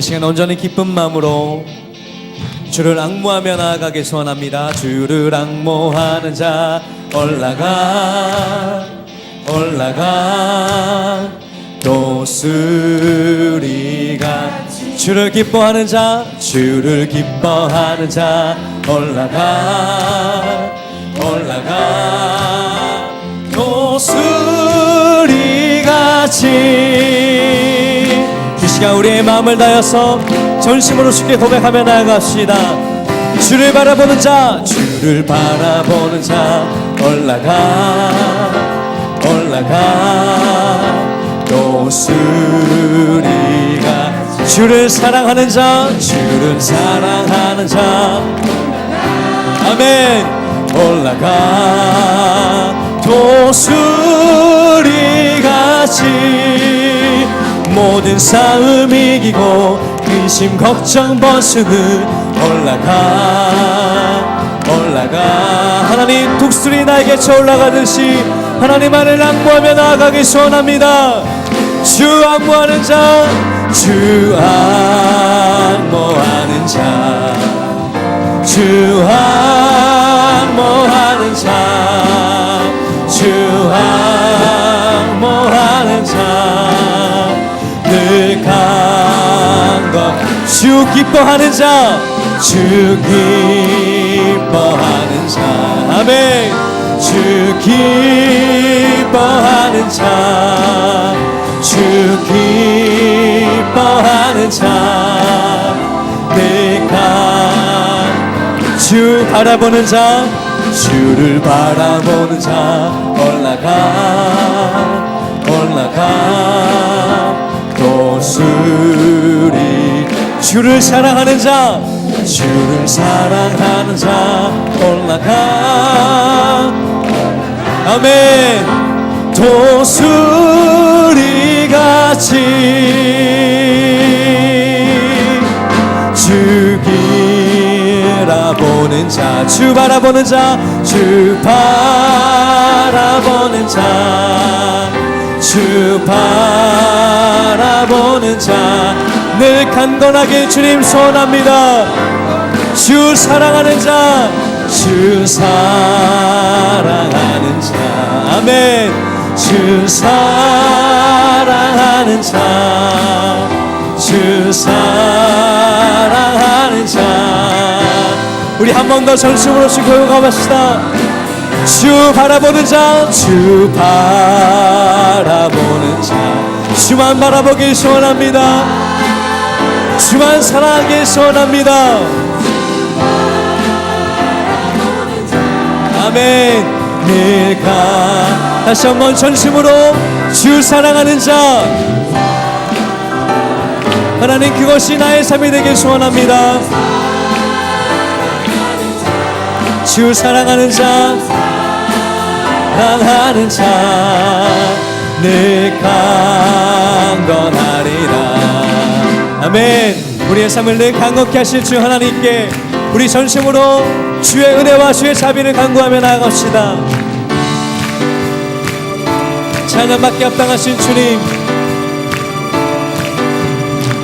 이 시간 온전히 기쁜 마음으로 주를 악무하며 나아가기 소원합니다. 주를 악무하는 자 올라가 올라가 도수리가 주를 기뻐하는 자 주를 기뻐하는 자 올라가 올라가 도수리같이 이 시간 우리의 마음을 다해서 전심으로 쉽게 고백하며 나아갑시다. 주를 바라보는 자 주를 바라보는 자 올라가 올라가. 도수리가 주를 사랑하는 자 주를 사랑하는 자. 아멘. 올라가. 도수리같이 모든 싸움 이기고 근심 걱정 벗으는 올라가 올라가. 하나님 독수리 날개쳐 올라가듯이 하나님 안을 악무하며 나아가기 소원합니다. 주 악무하는 자주 악무하는 자주 악무하는 주 기뻐하는 자 주 기뻐하는 자. 아멘. 주 기뻐하는 자 주 기뻐하는 자늘강주 바라보는 자 주를 바라보는 자. 올라가 올라가. 도수리 주를 사랑하는 자 주를 사랑하는 자 올라가. 아멘. 도수리 같이 주기라 보는 자, 주 바라보는 자, 주 바라보는 자, 주 바라보는 자, 늘 강건하게 주님 소원합니다. 주 사랑하는 자, 주 사랑하는 자, 아멘. 주 사랑하는 자, 주 사랑하는 자, 우리 한 번 더 전심으로 주 고용합시다. 주 바라보는 자, 주 바라보는 자, 주만 바라보기 소원합니다. 주만 사랑하기 소원합니다. 아멘. 내가 다시 한번 전심으로 주 사랑하는 자. 하나님 그것이 나의 삶이 되길 소원합니다. 주 사랑하는 자, 사랑하는 자, 늘 강건하리라. 아멘. 우리의 삶을 늘 강건케 하실 주 하나님께 우리 전심으로 주의 은혜와 주의 자비를 간구하며 나아갑시다. 찬양받기 합당하신 주님,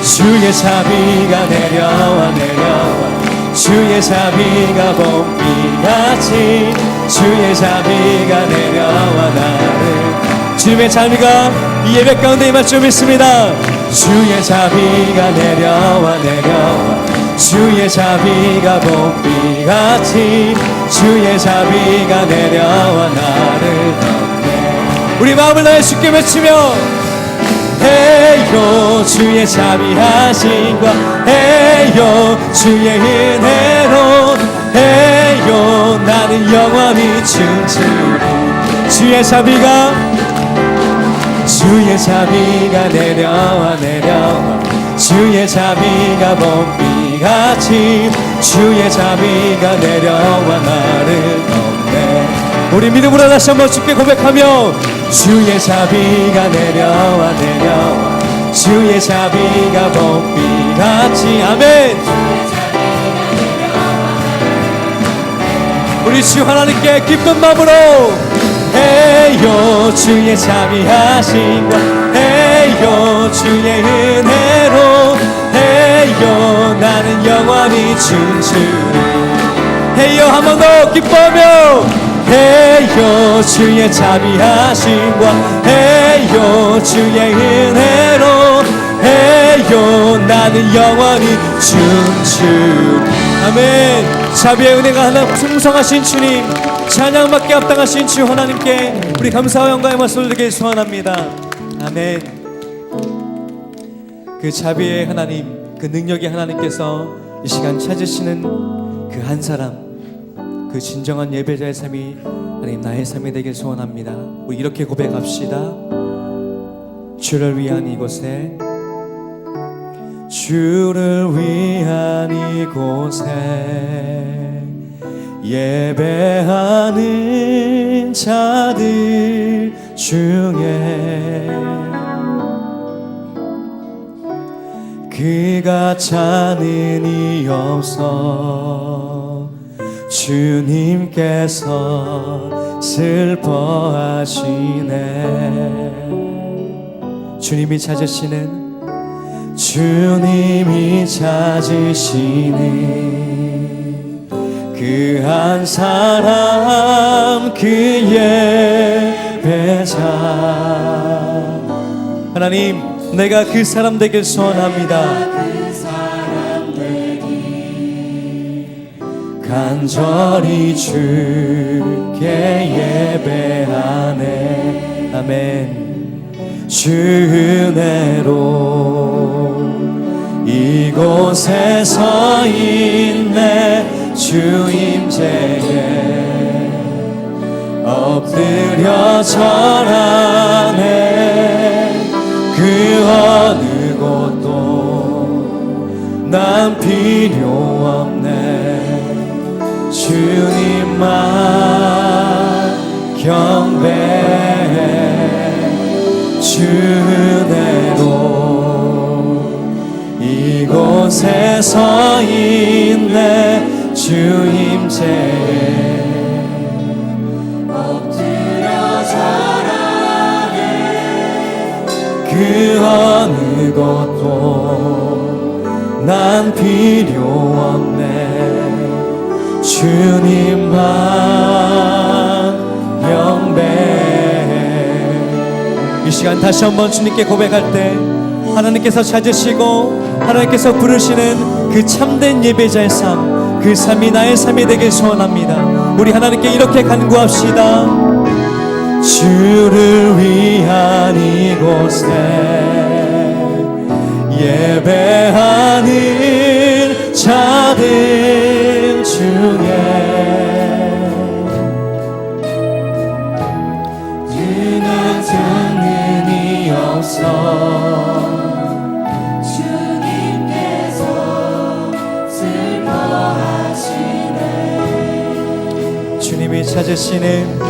주의 자비가 내려와 내려와 주의 자비가 봄비같이 주의 자비가 내려와 나를. 주님의 자비가 이 예배 가운데 임할 줄 믿습니다. 주의 자비가 내려와 내려와. 주의 자비가 봄비같이 주의 자비가 내려와 나를. 덮네 우리 마음을 다해 쉽게 외치며 해요. 주의 자비하신과 해요. 주의 은혜로. 해요. 나는 영원히 춤추리 주의 자비가 주의 자비가 내려와 내려와. 주의 자비가 봄비같이 주의 자비가 내려와 나를 우리 믿음으로 다시 한번 쉽게 고백하며 주의 자비가 내려와 내려와 주의 자비가 봄비같이 아멘. 우리 주 하나님께 기쁜 마음으로 해요 주의 자비하신과 해요 주의 은혜로. 해요 나는 영원히 춤추리 해요 한 번 더 기뻐하며 해요 주의 자비하심과 해요 주의 은혜로. 해요 나는 영원히 춤추리. 아멘. 자비의 은혜가 하나 풍성하신 주님 찬양받게 합당하신 주 하나님께 우리 감사와 영광의 말씀을 드리길 소원합니다. 아멘. 그 자비의 하나님, 그 능력의 하나님께서 이 시간 찾으시는 그 한 사람, 그 진정한 예배자의 삶이 하나님 나의 삶이 되길 소원합니다. 우리 이렇게 고백합시다. 주를 위한 이곳에 주를 위한 이곳에 예배하는 자들 중에 그가 찾는 이 없어 주님께서 슬퍼하시네. 주님이 찾으시는 주님이 찾으시는 그 한 사람 그 예배자. 하나님 내가 그 사람 되길 소원합니다 간절히 주께 예배하네. 아멘. 주 은혜로 이곳에 서 있네. 주임제에 엎드려 절하네. 그 어느 곳도 난 필요 경배해 주 은혜로 이곳에 서 있네 주임 제에 그 어느 것도 난 필요 없네 주님만 영배해 이 시간 다시 한번 주님께 고백할 때 하나님께서 찾으시고 하나님께서 부르시는 그 참된 예배자의 삶 그 삶이 나의 삶이 되길 소원합니다. 우리 하나님께 이렇게 간구합시다. 주를 위한 이곳에 예배하는 자들 중에 유난 장면이 없어 주님이 찾으시는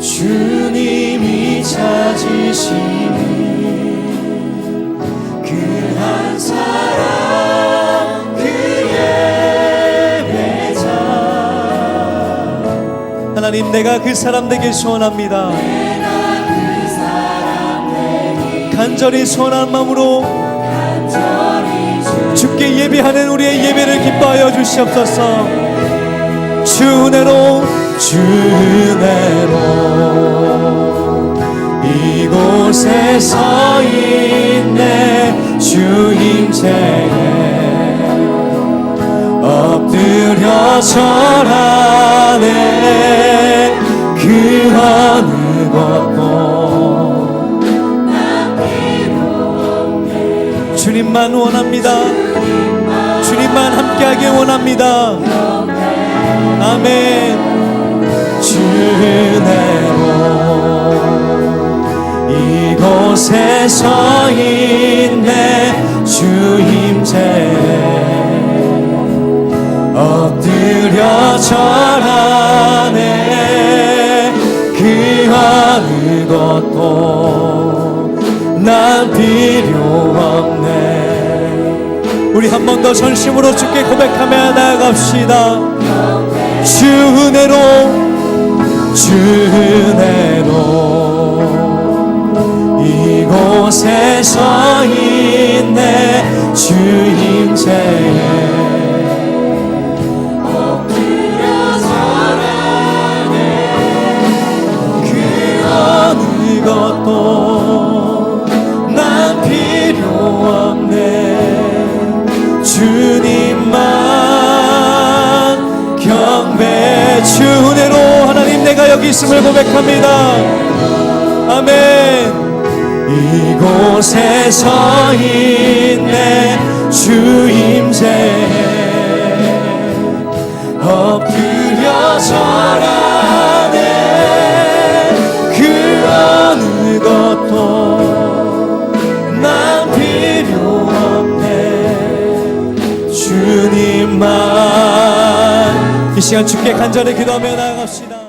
주님이 찾으시는 하나님 내가 그 사람 되길 소원합니다. 간절히 소원한 마음으로 주께 예배하는 우리의 예배를 기뻐하여 주시옵소서. 주 은혜로 주 은혜로 이곳에 서 있네 주임제에 엎드려 절하네. 그 어느 것도 주님만 원합니다. 주님만 함께하길 원합니다. 아멘. 주 은혜로 이곳에 서 있네 주임제에 엎드려 절하네. 그 어느 것도 난 필요 없네. 우리 한 번 더 전심으로 주께 고백하며 나아갑시다. 주 은혜로 주 은혜로 이곳에 서있 난 필요 없네. 주님만 경배 주 은혜로 하나님 내가 여기 있음을 고백합니다. 아멘. 이곳에 서 있네. 주임새 시간 주께 간절히 기도하며 나아갑시다